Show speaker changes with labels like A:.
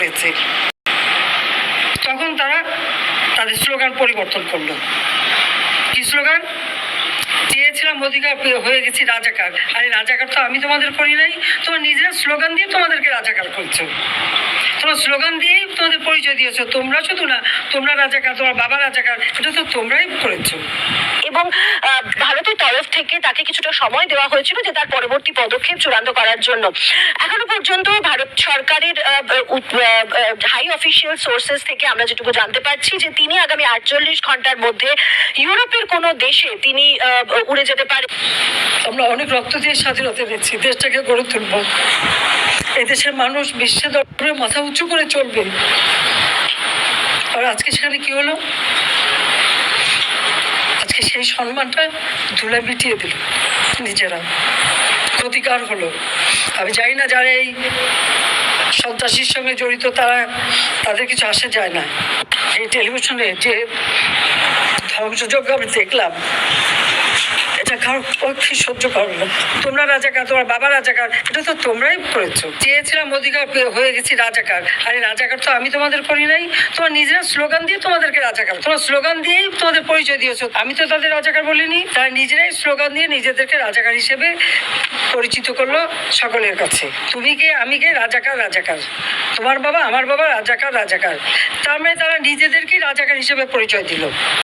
A: করেছে তখন তারা তাদের স্লোগান পরিবর্তন করল। কি স্লোগান? চেয়েছিলাম অধিকার হয়ে গেছি রাজাকার। আরে রাজাকার তো আমি তোমাদের করি নাই। তোমার নিজেরা স্লোগান দিয়ে তোমাদেরকে রাজাকার করছ। তোমরা স্লোগান দিয়েই তোমাদের পরিচয় দিয়েছ। তোমরা শুধু না, তোমরা রাজাকার, তোমার বাবা রাজাকার, এটা তো তোমরাই করেছ।
B: এবং ভারতের তরফ থেকে তাকে কিছুটা সময় দেওয়া হয়েছিল যে তার পরবর্তী পদক্ষেপ চূড়ান্ত করার জন্য। এখনও পর্যন্ত সরকারের হাই অফিসিয়াল সোর্সেস থেকে আমরা যেটুকু জানতে পারছি যে তিনি আগামী আটচল্লিশ ঘণ্টার মধ্যে ইউরোপের কোনো দেশে তিনি উড়ে যেতে পারে।
A: আমরা অনেক রক্ত দিয়ে স্বাধীনতা পেয়েছি দেশটাকে গড়ে তুলব। এদেশের মানুষ বিশ্বে দরবারে মাথা উঁচু করে চলবে। আর আজকে সেখানে কি হলো? আজকে সেই সম্মানটা ধুলা মিটিয়ে দিল নিজেরা। ক্ষতিকার হলো। আমি জানি না যারা এই সন্ত্রাসীর সঙ্গে জড়িত তারা তাদের কিছু আসে যায় না। এই টেলিভিশনে যে ধ্বংসযজ্ঞ আমি দেখলাম পক্ষে সহ্য করো না। তোমরা রাজাকার, তোমার বাবা রাজাকার, এটা তো তোমরাই করেছ। চেয়েছিলাম অধিকার হয়ে গেছি রাজাকার। আরে রাজাকার তো আমি তোমাদের করি নাই। তোমার নিজেরা স্লোগান দিয়ে তোমাদেরকে রাজাকার তোমার স্লোগান দিয়েই তোমাদের পরিচয় দিয়েছ। আমি তো তাদের রাজাকার বলিনি। তারা নিজেরাই স্লোগান দিয়ে নিজেদেরকে রাজাকার হিসেবে পরিচিত করল সকলের কাছে। তুমি কে, আমি কে? রাজাকার রাজাকার। তোমার বাবা, আমার বাবা রাজাকার রাজাকার। তার মানে তারা নিজেদেরকেই রাজাকার হিসেবে পরিচয় দিল।